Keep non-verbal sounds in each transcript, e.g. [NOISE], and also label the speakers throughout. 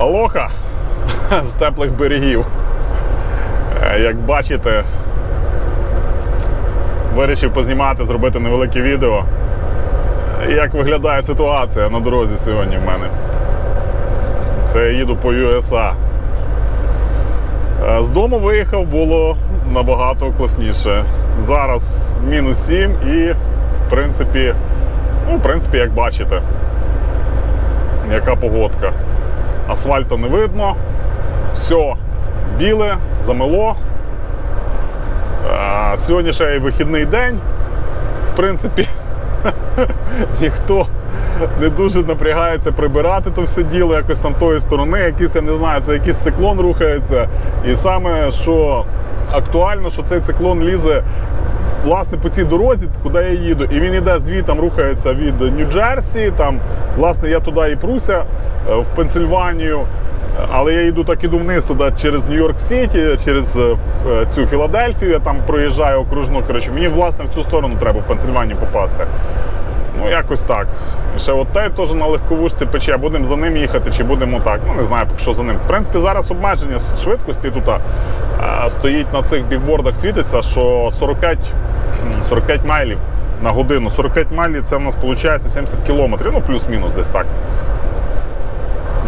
Speaker 1: Алоха [LAUGHS] з теплих берегів. Е, Як бачите, вирішив познімати, зробити невелике відео. Як виглядає ситуація на дорозі сьогодні в мене. Це я їду по USA. Е, З дому виїхав було набагато класніше. Зараз мінус 7 і, в принципі, ну, в принципі, як бачите, яка погодка. Асфальту не видно, все біле, замело. Сьогодні ще й вихідний день. В принципі, [LAUGHS] ніхто не дуже напрягається прибирати то все діло, якось там тої сторони, якийсь, я не знаю, це якийсь циклон рухається. І саме, що актуально, що цей циклон лізе власне по цій дорозі, куди я їду, і він іде звітом, рухається від Нью-Джерсі. Там, власне, я туди і пруся е, в Пенсильванію. Але я йду так іду вниз туди через Нью-Йорк Сіті, через е, е, цю Філадельфію, я там проїжджаю окружну. Коротше, мені власне в цю сторону треба в Пенсильванію попасти. Ну, якось так. Ще от той теж на легковушці пече, будемо за ним їхати, чи будемо так. Ну, не знаю, що за ним. В принципі, зараз обмеження швидкості тут стоїть на цих бікбордах, світиться, що 45, м, 45 майлів на годину. 45 майлів це в нас виходить 70 кілометрів, ну плюс-мінус десь так.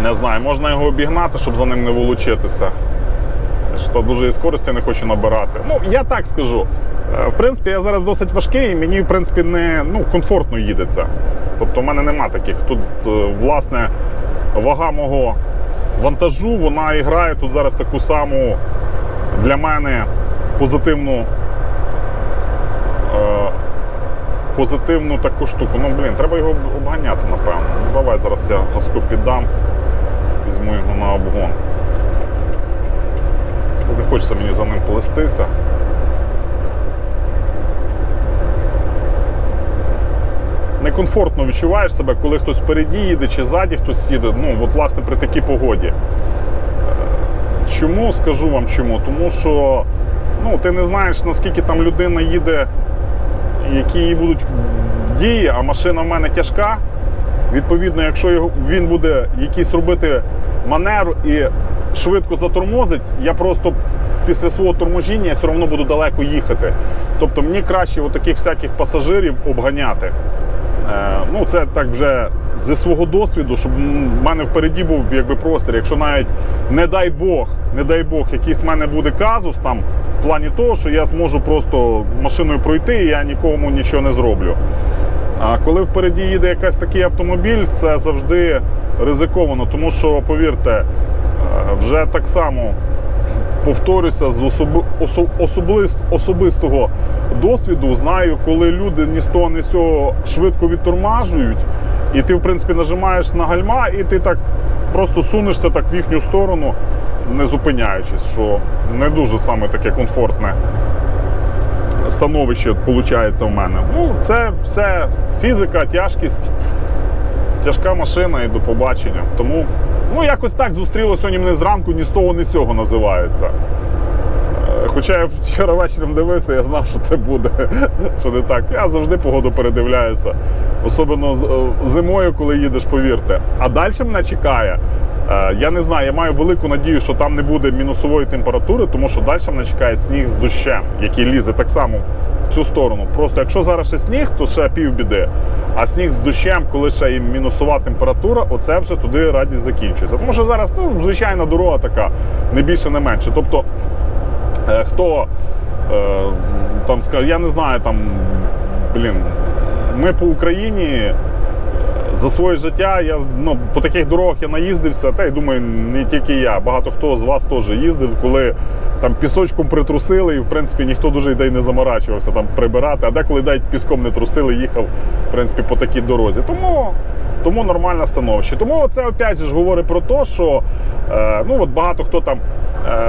Speaker 1: Не знаю, можна його обігнати, щоб за ним не волочитися. Що дуже і скорості не хочу набирати. Ну, я так скажу. Е, В принципі, я зараз досить важкий, і мені, в принципі, не ну, комфортно їдеться. Тобто, в мене нема таких. Тут, е, власне, вага мого вантажу, вона і грає тут зараз таку саму для мене позитивну. е, Позитивну таку штуку. Ну, блін, треба його обганяти, напевно. Ну, давай зараз я газку піддам, візьму його на обгон. Не хочеться мені за ним плестися. Некомфортно відчуваєш себе, коли хтось впереді їде чи ззаді хтось їде. Ну, от, власне, при такій погоді. Е, Чому скажу вам чому? Тому що ну, ти не знаєш, наскільки там людина їде, які будуть в дії, а машина в мене тяжка. Відповідно, якщо він буде якийсь робити маневр і швидко затормозить, я просто після свого торможіння все одно буду далеко їхати. Тобто мені краще отаких всяких пасажирів обганяти. Е, ну, це так вже зі свого досвіду, щоб в мене впереді був якби простір. Якщо навіть не дай Бог, не дай Бог, якийсь в мене буде казус там в плані того, що я зможу просто машиною пройти і я нікому нічого не зроблю. А коли впереді їде якийсь такий автомобіль, це завжди ризиковано, тому що, повірте, е, вже так само повторюся з особи, осо- особист, особистого досвіду, знаю, коли люди ні з того, ні з цього швидко відтормажують, і ти, в принципі, нажимаєш на гальма, і ти так просто сунешся так в їхню сторону, не зупиняючись, що не дуже саме таке комфортне становище виходить в мене. Ну, це все. Фізика, тяжкість, тяжка машина і до побачення. Тому, ну, якось так зустріло сьогодні мене зранку, ні з того, ні з цього називається. Е, Хоча я вчора вечором дивився, я знав, що це буде. [LAUGHS] Що не так. Я завжди погоду передивляюся. Особливо е, зимою, коли їдеш, повірте. А далі мене чекає. Е, Я не знаю, я маю велику надію, що там не буде мінусової температури, тому що далі мене чекає сніг з дощем, який лізе так само в цю сторону. Просто якщо зараз ще сніг, то ще півбіди. А сніг з дощем, коли ще і мінусова температура, оце вже туди радість закінчується. Тому що зараз, ну, звичайна дорога така, не більше, не менше. Тобто Е, хто е, там скаже, я не знаю, там, блін, ми по Україні за своє життя, я ну, по таких дорогах я наїздився, та й думаю, не тільки я. Багато хто з вас теж їздив, коли там пісочком притрусили, і в принципі ніхто дуже й не заморачувався там прибирати, а деколи навіть піском не трусили, їхав в принципі по такій дорозі. Тому. Тому нормальне становище. Тому це опять ж говорить про те, що е, ну от багато хто там,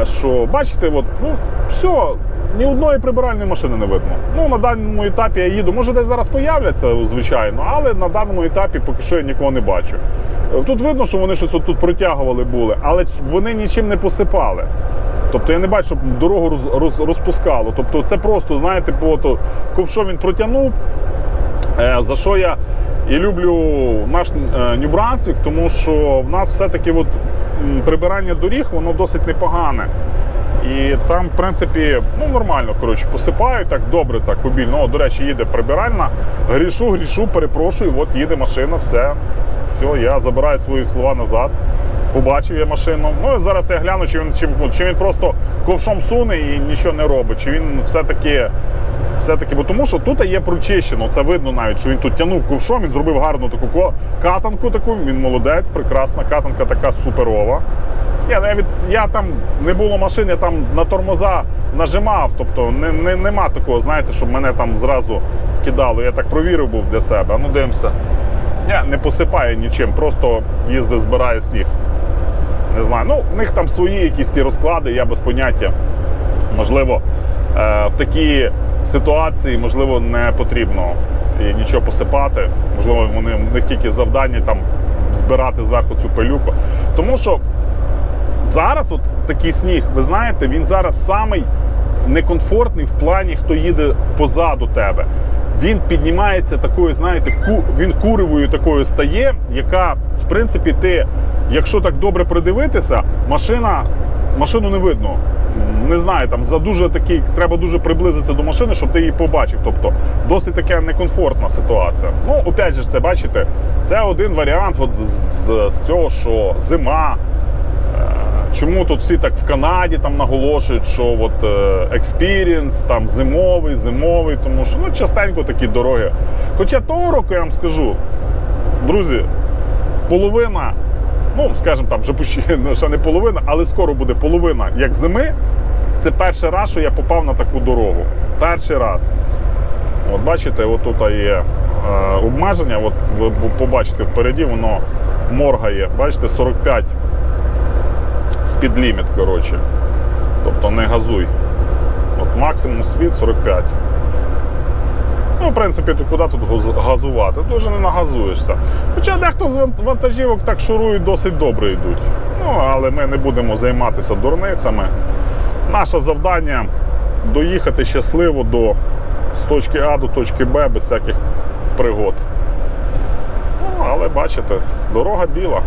Speaker 1: е, що бачите, от, ну все, ні одної прибиральної машини не видно. Ну на даному етапі я їду. Може, десь зараз появляться, звичайно, але на даному етапі поки що я нікого не бачу. Е, Тут видно, що вони щось тут протягували були, але вони нічим не посипали. Тобто я не бачу, щоб дорогу роз, роз, розпускало. Тобто це просто, знаєте, по ковшо він протягнув. За що я І люблю наш е, Brunswick, тому що в нас все-таки от, прибирання доріг воно досить непогане. І там, в принципі, ну нормально, коротше, посипають так добре, так обільно. О, до речі, їде прибиральна. Грішу, грішу, перепрошую, от їде машина, все. Все, я забираю свої слова назад. Побачив я машину. Ну і зараз я гляну, чи він, чи, чи він просто ковшом суне і нічого не робить, чи він все-таки. Все-таки, бо тому що тут є прочищено, це видно навіть, що він тут тягнув ковшом, він зробив гарну таку катанку, таку, він молодець, прекрасна катанка така суперова. Ні, ну я, я там не було машин, я там на тормоза нажимав, тобто не, не, нема такого, знаєте, щоб мене там зразу кидало. Я так провірив був для себе. Ну дивимося. Ні, не посипає нічим, просто їздить, збирає сніг. Не знаю. Ну, в них там свої якісь ті розклади, я без поняття. Можливо, е, в такій ситуації можливо не потрібно і нічого посипати. Можливо, вони в них тільки завдання там збирати зверху цю пилюку. Тому що зараз от такий сніг, ви знаєте, він зараз самий некомфортний в плані, хто їде позаду тебе. Він піднімається такою, знаєте, ку, він куривою такою стає, яка, в принципі, ти, якщо так добре придивитися, машина, машину не видно. Не знаю, там за дуже такий, треба дуже приблизитися до машини, щоб ти її побачив. Тобто досить така некомфортна ситуація. Ну, опять же, це бачите, це один варіант от з, з цього, що зима. Чому тут всі так в Канаді там наголошують, що от експірієнс там зимовий, зимовий, тому що ну частенько такі дороги. Хоча того року я вам скажу, друзі, половина, ну скажімо там, вже ну, ще не половина, але скоро буде половина як зими. Це перший раз, що я попав на таку дорогу. Перший раз. От бачите, отут є е, обмеження. От ви побачите впереді, воно моргає. Бачите, 45 спідліміт, коротше. Тобто не газуй. От максимум світ 45. Ну, в принципі, то куди тут газувати? Дуже не нагазуєшся. Хоча дехто з вантажівок так шурують досить добре йдуть. Ну, але ми не будемо займатися дурницями. Наше завдання доїхати щасливо до з точки А до точки Б без всяких пригод. Ну, але бачите, дорога біла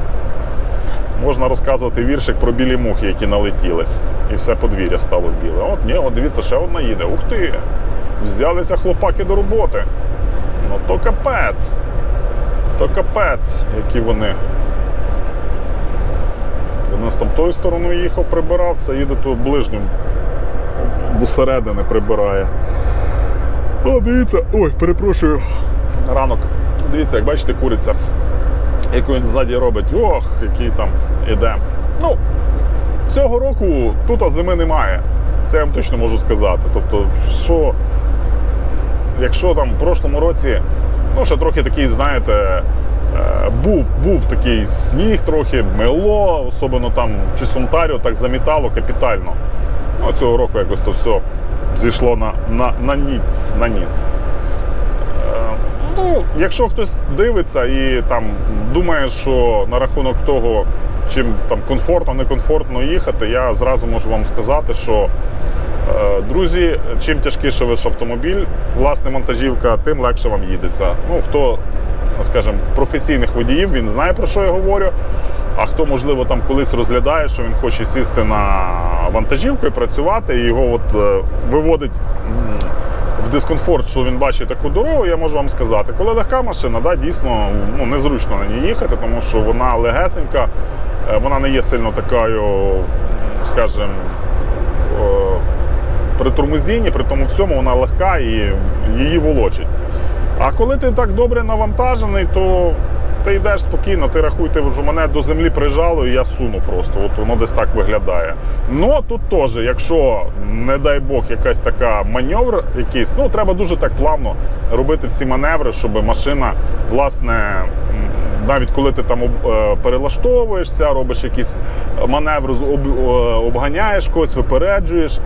Speaker 1: можна розказувати віршик про білі мухи, які налетіли. І все подвір'я стало біле. От ні, от дивіться, ще одна їде. Ух ти! Взялися хлопаки до роботи. Ну то капець. То капець, які вони. Один з там тою їхав, прибирав, це їде тут ближнім до прибирає. О, дивіться, ой, перепрошую. Ранок. Дивіться, як бачите, куриця яку він ззаді робить, ох, який там іде. Ну, цього року тут зими немає. Це я вам точно можу сказати. Тобто, що, якщо там в прошлому році, ну, ще трохи такий, знаєте, е, був, був такий сніг трохи, мело, особливо там чи Сонтаріо так замітало капітально. Ну, цього року якось то все зійшло на, на, на ніц. На ніц. Ну, якщо хтось дивиться і там думає, що на рахунок того, чим там комфортно, некомфортно їхати, я зразу можу вам сказати, що е, друзі, чим тяжкіше ваш автомобіль, власне монтажівка, тим легше вам їдеться. Ну, хто, скажімо, професійних водіїв, він знає про що я говорю. А хто, можливо, там колись розглядає, що він хоче сісти на вантажівку і працювати, і його от е, виводить в дискомфорт, що він бачить таку дорогу, я можу вам сказати, коли легка машина, да, дійсно ну, незручно на ній їхати, тому що вона легесенька, е, вона не є сильно такою, скажімо, е, при тормозінні, при тому всьому вона легка і її волочить. А коли ти так добре навантажений, то ти йдеш спокійно, ти рахуйте, що мене до землі прижало і я суну просто. От воно десь так виглядає. Ну тут теж, якщо, не дай Бог, якась така маневр, якийсь, ну треба дуже так плавно робити всі маневри, щоб машина, власне, навіть коли ти там е, перелаштовуєшся, робиш якісь маневри, е, обганяєш когось, випереджуєш.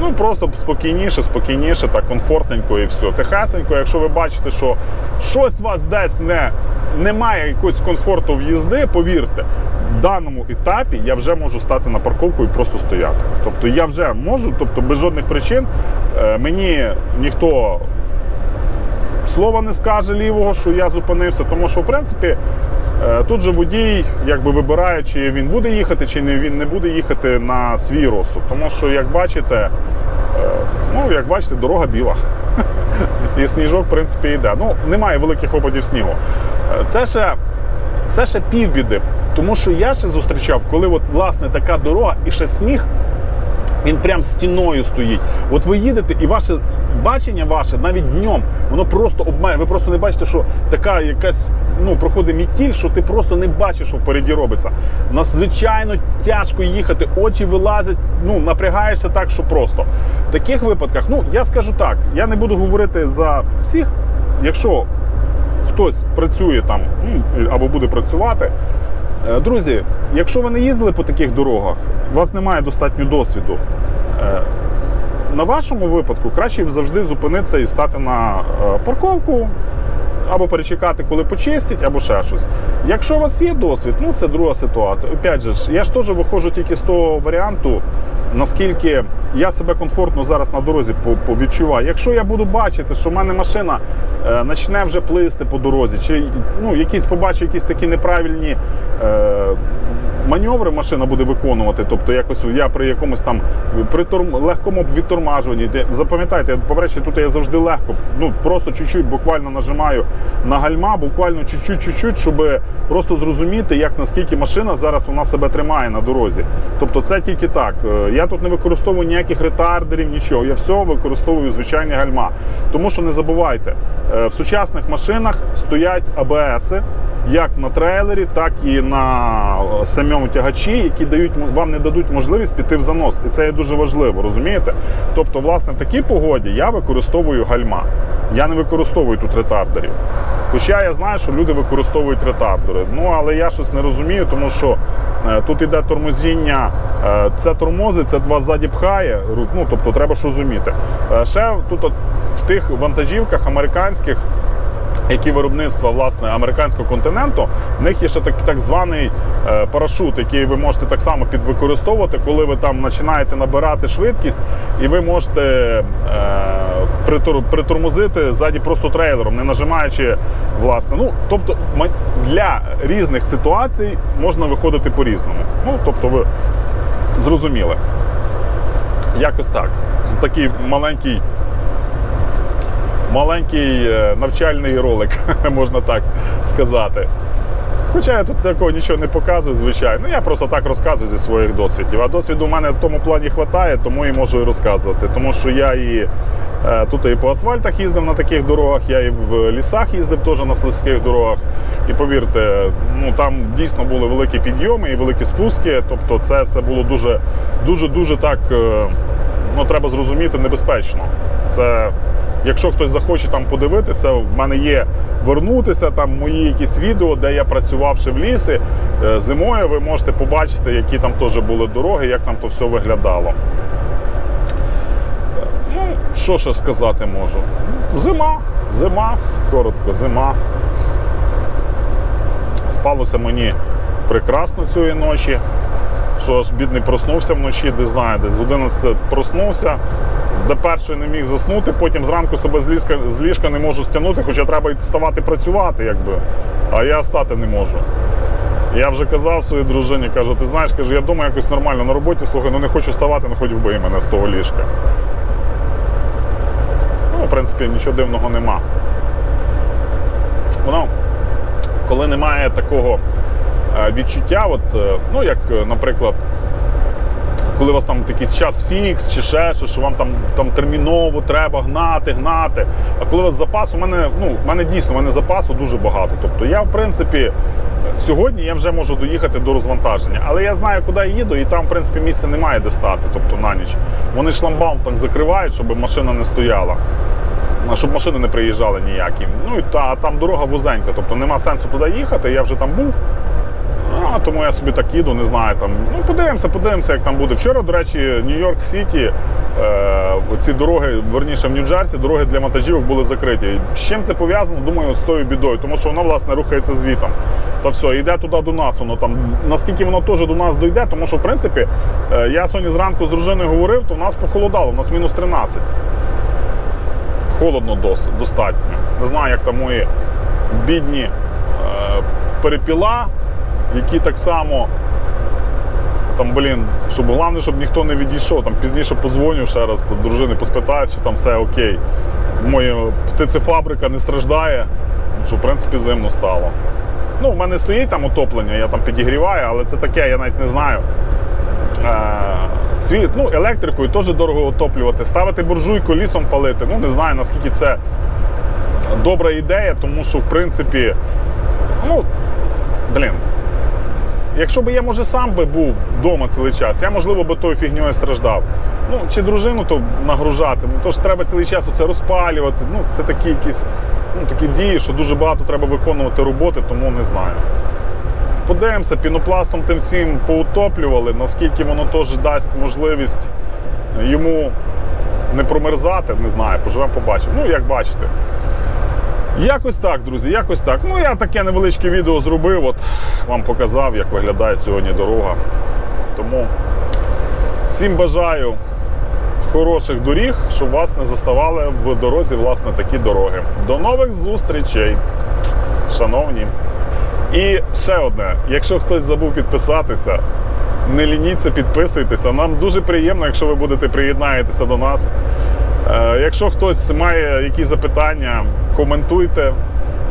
Speaker 1: Ну просто спокійніше, спокійніше, так комфортненько і все. Тихесенько, якщо ви бачите, що щось вас десь не, немає якогось комфорту в'їзди, повірте, в даному етапі я вже можу стати на парковку і просто стояти. Тобто я вже можу, тобто без жодних причин е, мені ніхто слова не скаже лівого, що я зупинився, тому що в принципі. е, Тут же водій якби вибирає, чи він буде їхати, чи він не буде їхати на свій розсуд. Тому що, як бачите, е, ну як бачите, дорога біла. [LAUGHS] І сніжок, в принципі, йде. Ну, немає великих опадів снігу. Е, Це ще, це ще півбіди. Тому що я ще зустрічав, коли от, власне така дорога і ще сніг, він прям стіною стоїть. От ви їдете, і ваше бачення ваше навіть днем, воно просто обмежує. Ви просто не бачите, що така якась ну, проходить мітіль, що ти просто не бачиш, що впереді робиться. Надзвичайно тяжко їхати, очі вилазять, ну напрягаєшся так, що просто. В таких випадках, ну я скажу так, я не буду говорити за всіх, якщо хтось працює там ну, або буде працювати. Е, Друзі, якщо ви не їздили по таких дорогах, у вас немає достатньо досвіду. Е, На вашому випадку краще завжди зупинитися і стати на е, парковку, або перечекати, коли почистять, або ще щось. Якщо у вас є досвід, ну це друга ситуація. Опять же, я ж теж виходжу тільки з того варіанту, наскільки я себе комфортно зараз на дорозі по- по- відчуваю. Якщо я буду бачити, що в мене машина е, почне вже плисти по дорозі, чи ну, якісь побачу якісь такі неправильні. Е, Маневри машина буде виконувати, тобто якось я при якомусь там при торм, легкому відтормажуванні. Запам'ятайте, по-перше, тут я завжди легко, ну просто чуть-чуть буквально нажимаю на гальма, буквально чуть-чуть, щоб просто зрозуміти, як наскільки машина зараз вона себе тримає на дорозі. Тобто це тільки так. Е, Я тут не використовую ніяких ретардерів, нічого. Я все використовую звичайні гальма. Тому що не забувайте, е, в сучасних машинах стоять АБСи, як на трейлері, так і на самому тягачі, які дають вам не дадуть можливість піти в занос. І це є дуже важливо, розумієте? Тобто, власне, в такій погоді я використовую гальма. Я не використовую тут ретардерів. Хоча я знаю, що люди використовують ретардери. Ну але я щось не розумію, тому що е, тут іде тормозіння, е, це тормозить, це вас ззаді пхає. Ну тобто треба ж розуміти. Е, ще тут от, в тих вантажівках американських які виробництва власне американського континенту, в них є ще так, так званий е, парашут, який ви можете так само підвикористовувати, коли ви там починаєте набирати швидкість, і ви можете е, притур, притормозити ззаді просто трейлером, не нажимаючи власне. Ну тобто для різних ситуацій можна виходити по-різному. Ну тобто, ви зрозуміли. Якось так. Такий маленький маленький е, навчальний ролик, [LAUGHS] можна так сказати. Хоча я тут такого нічого не показую, звичайно. Я просто так розказую зі своїх досвідів. А досвіду у мене в тому плані вистачає, тому і можу і розказувати. Тому що я і е, тут і по асфальтах їздив на таких дорогах, я і в лісах їздив теж на слизьких дорогах. І повірте, ну там дійсно були великі підйоми і великі спуски. Тобто це все було дуже, дуже, дуже так, е, ну треба зрозуміти, небезпечно. Це Якщо хтось захоче там подивитися, в мене є вернутися там мої якісь відео, де я працював ще в лісі. Е, Зимою ви можете побачити, які там теж були дороги, як там то все виглядало. Ну, що ще сказати можу? Зима, зима, коротко, зима. Спалося мені прекрасно цієї ночі. Що аж бідний проснувся вночі, де знаю, десь з 11 проснувся. До першої не міг заснути, потім зранку себе з ліжка, з ліжка не можу стягнути, хоча треба вставати працювати, якби. а я стати не можу. Я вже казав своїй дружині, кажу, ти знаєш, кажу, я вдома якось нормально на роботі, слухай, ну не хочу ставати, ну хоч вбий мене з того ліжка. Ну, в принципі, нічого дивного нема. Воно, коли немає такого е, відчуття, от, е, ну як, е, наприклад, коли у вас там такий час фікс чи ще щось, що вам там, там терміново треба гнати, гнати. А коли у вас запас, у мене, ну, у мене дійсно у мене запасу дуже багато. Тобто я, в принципі, сьогодні я вже можу доїхати до розвантаження. Але я знаю, куди я їду, і там, в принципі, місця немає де стати, тобто на ніч. Вони шламбаум так закривають, щоб машина не стояла. Щоб машини не приїжджали ніякі. Ну і та там дорога вузенька, тобто нема сенсу туди їхати. Я вже там був. А, тому я собі так їду, не знаю. Там. Ну, подивимося, подивимося, як там буде. Вчора, до речі, Нью-Йорк Сіті, е, ці дороги, верніше в Нью-Джерсі, дороги для вантажівок були закриті. З чим це пов'язано? Думаю, з тою бідою, тому що воно, власне, рухається звітом. Та все, йде туди до нас. Воно там, наскільки воно теж до нас дойде, тому що, в принципі, е, я сьогодні зранку з дружиною говорив, то в нас похолодало, в нас мінус 13. Холодно дос, достатньо. Не знаю, як там мої бідні е, перепіла, які так само. Там, блін, щоб головне, щоб ніхто не відійшов. Там пізніше позвоню ще раз дружини, поспитаю, чи там все окей. Моя птицефабрика не страждає, що в принципі зимно стало. Ну, в мене стоїть там отоплення, я там підігріваю, але це таке, я навіть не знаю. Е, світ, ну, електрикою теж дорого отоплювати, ставити буржуйку, лісом палити. Ну, не знаю, наскільки це добра ідея, тому що, в принципі, ну, блін, Якщо б я, може, сам би був вдома цілий час, я, можливо, би тою фігньою страждав. Ну, чи дружину то нагружати, ну то треба цілий час оце розпалювати. Ну, це такі якісь ну, такі дії, що дуже багато треба виконувати роботи, тому не знаю. Подивимося, пінопластом тим всім поутоплювали, наскільки воно теж дасть можливість йому не промерзати, не знаю, поживемо, побачимо. Ну, як бачите. Якось так, друзі, якось так. Ну, я таке невеличке відео зробив, от вам показав, як виглядає сьогодні дорога. Тому всім бажаю хороших доріг, щоб вас не заставали в дорозі, власне, такі дороги. До нових зустрічей, шановні. І ще одне: якщо хтось забув підписатися, не лініться, підписуйтеся. Нам дуже приємно, якщо ви будете приєднаєтеся до нас. Е, Якщо хтось має якісь запитання, коментуйте.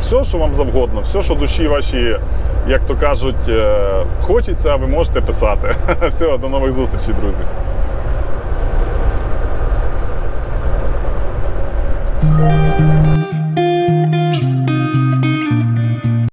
Speaker 1: Все, що вам завгодно, все, що душі ваші, як то кажуть, е, хочеться, ви можете писати. [LAUGHS] Все, до нових зустрічей, друзі.